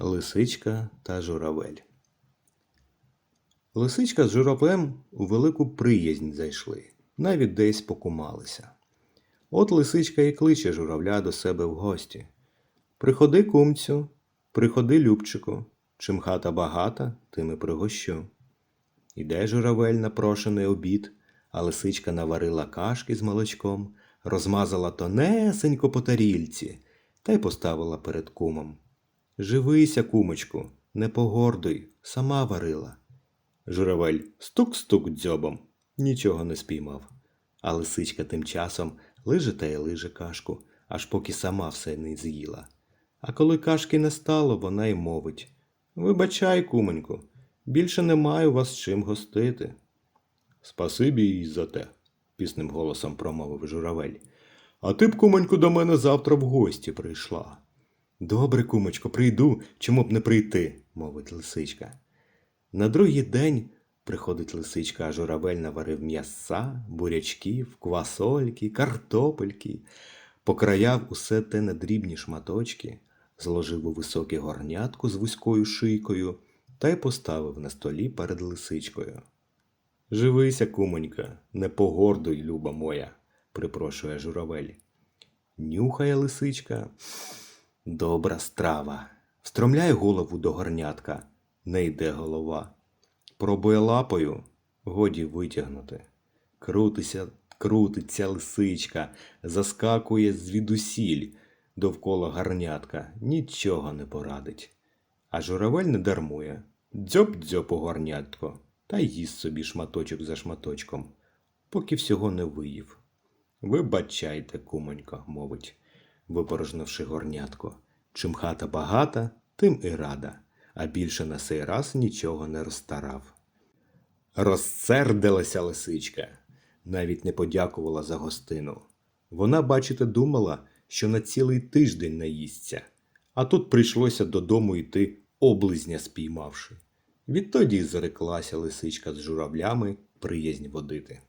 Лисичка та журавель. Лисичка з журавлем у велику приязнь зайшли, навіть десь покумалися. От лисичка і кличе журавля до себе в гості. Приходи, кумцю, приходи, любчику, чим хата багата, тим і пригощу. Іде журавель на прошений обід, а лисичка наварила кашки з молочком, розмазала тонесенько по тарільці та й поставила перед кумом. Живися, кумочку, не погордуй, сама варила. Журавель стук-стук дзьобом, нічого не спіймав. А лисичка тим часом лиже та й лиже кашку, аж поки сама все не з'їла. А коли кашки не стало, вона й мовить Вибачай, кумоньку, більше не маю вас чим гостити. Спасибі їй за те, пісним голосом промовив журавель. А ти б, кумоньку, до мене завтра в гості прийшла. Добре, кумочко, прийду, чому б не прийти, мовить лисичка. На другий день приходить лисичка, а журавель наварив м'яса, бурячків, квасольки, картопельки, покраяв усе те на дрібні шматочки, зложив у високе горнятку з вузькою шийкою та й поставив на столі перед лисичкою. Живися, кумонька, не погордуй, люба моя, припрошує журавель. Нюхає лисичка. Добра страва. Встромляє голову до горнятка, не йде голова. Пробує лапою, годі витягнути. Крутися, крутиться лисичка, заскакує звідусіль довкола горнятка, нічого не порадить. А журавель не дармує. Дзьоп-дзьоп у горнятко, та їсть собі шматочок за шматочком, поки всього не виїв. Вибачайте, кумонько, мовить, випорожнивши горнятко. Чим хата багата, тим і рада, а більше на сей раз нічого не розстарав. Розсердилася лисичка, навіть не подякувала за гостину. Вона, бачите, думала, що на цілий тиждень наїсться, а тут прийшлося додому йти, облизня спіймавши. Відтоді й зареклася лисичка з журавлями приязнь водити.